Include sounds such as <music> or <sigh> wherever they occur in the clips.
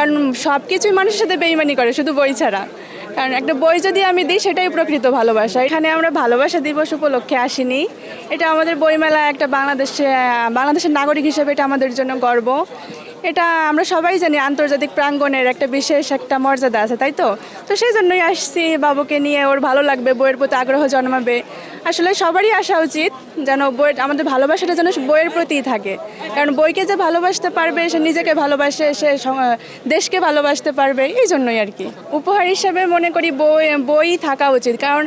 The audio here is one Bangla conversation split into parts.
কারণ সব কিছুই মানুষের সাথে বেইমানি করে, শুধু বই ছাড়া। কারণ একটা বই যদি আমি দিই, সেটাই প্রকৃত ভালোবাসা। এখানে আমরা ভালোবাসা দিবস উপলক্ষে আসিনি। এটা আমাদের বইমেলা একটা বাংলাদেশে বাংলাদেশের নাগরিক হিসেবে এটা আমাদের জন্য গর্ব। এটা আমরা সবাই জানি আন্তর্জাতিক প্রাঙ্গণের একটা বিশেষ একটা মর্যাদা আছে, তাই তো? তো সেই জন্যই আসছি বাবুকে নিয়ে, ওর ভালো লাগবে, বইয়ের প্রতি আগ্রহ জন্মাবে। আসলে সবারই আসা উচিত যেন বইয়ের, আমাদের ভালোবাসাটা যেন বইয়ের প্রতিই থাকে। কারণ বইকে যে ভালোবাসতে পারবে, সে নিজেকে ভালোবাসে, সে দেশকে ভালোবাসতে পারবে, এই জন্যই আর কি। উপহার হিসাবে মনে করি বই বই থাকা উচিত। কারণ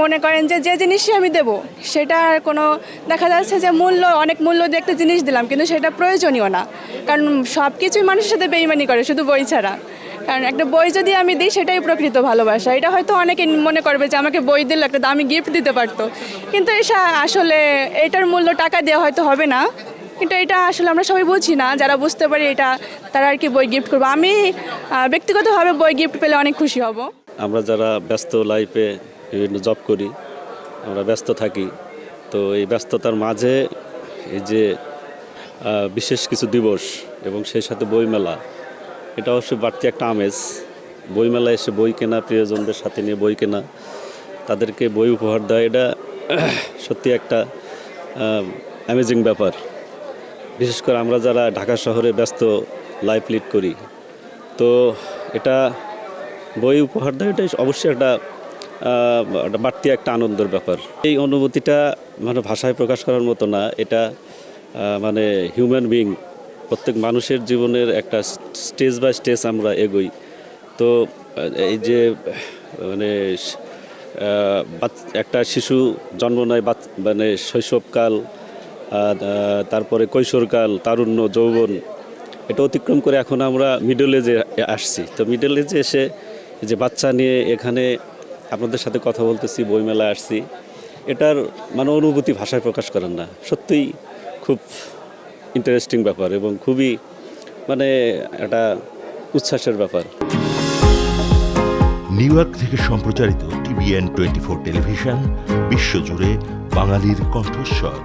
মনে করেন যে যে জিনিসই আমি দেব সেটার কোনো, দেখা যাচ্ছে যে মূল্য, অনেক মূল্য দিয়ে একটা জিনিস দিলাম, কিন্তু সেটা প্রয়োজনীয় না। কারণ সব কিছুই মানুষের সাথে বেইমানি করে, শুধু বই ছাড়া। কারণ একটা বই যদি আমি দিই, সেটাই প্রকৃত ভালোবাসা। এটা হয়তো অনেকে মনে করবে যে আমাকে বই দিলে একটা দামি গিফট দিতে পারতো। কিন্তু এটা আসলে, এটার মূল্য টাকা দেওয়া হয়তো হবে না। কিন্তু এটা আসলে আমরা সবাই বুঝি না। যারা বুঝতে পারি এটা, তারা আর কি বই গিফট করব। আমি ব্যক্তিগতভাবে বই গিফট পেলে অনেক খুশি হব। আমরা যারা ব্যস্ত লাইফে বিভিন্ন জব করি, আমরা ব্যস্ত থাকি। তো এই ব্যস্ততার মাঝে এই যে বিশেষ কিছু দিবস এবং সেই সাথে বইমেলা, এটা অবশ্যই বাড়তি একটা আমেজ। বইমেলা এসে বই কেনা, প্রিয়জনদের সাথে নিয়ে বই কেনা, তাদেরকে বই উপহার দেওয়া, এটা <clears throat> সত্যি একটা অ্যামেজিং ব্যাপার। বিশেষ করে আমরা যারা ঢাকা শহরে ব্যস্ত লাইফ লিড করি, তো এটা বই উপহার দেওয়া এটা অবশ্যই একটা বাড়তি একটা আনন্দের ব্যাপার। এই অনুভূতিটা মানে ভাষায় প্রকাশ করার মতো না, এটা মানে হিউম্যান বিং প্রত্যেক মানুষের জীবনের একটা স্টেজ বাই স্টেজ আমরা এগোই। তো এই যে মানে একটা শিশু জন্ম নেয় মানে শৈশবকাল তারপরে কৈশোরকাল, তারুণ্য, যৌবন, এটা অতিক্রম করে এখন আমরা মিডল এজে আসছি। তো মিডল এজে এসে যে বাচ্চা নিয়ে এখানে আপনাদের সাথে কথা বলতেছি, বইমেলায় আসছি। এটার মানে অনুভূতি ভাষায় প্রকাশ করেন না। সত্যিই খুব ইন্টারেস্টিং ব্যাপার এবং খুবই মানে একটা উচ্ছ্বাসের ব্যাপার। নিউ ইয়র্ক থেকে সম্প্রচারিত টিভিএন টোয়েন্টি ফোর টেলিভিশন, বিশ্বজুড়ে বাঙালির কণ্ঠস্বর।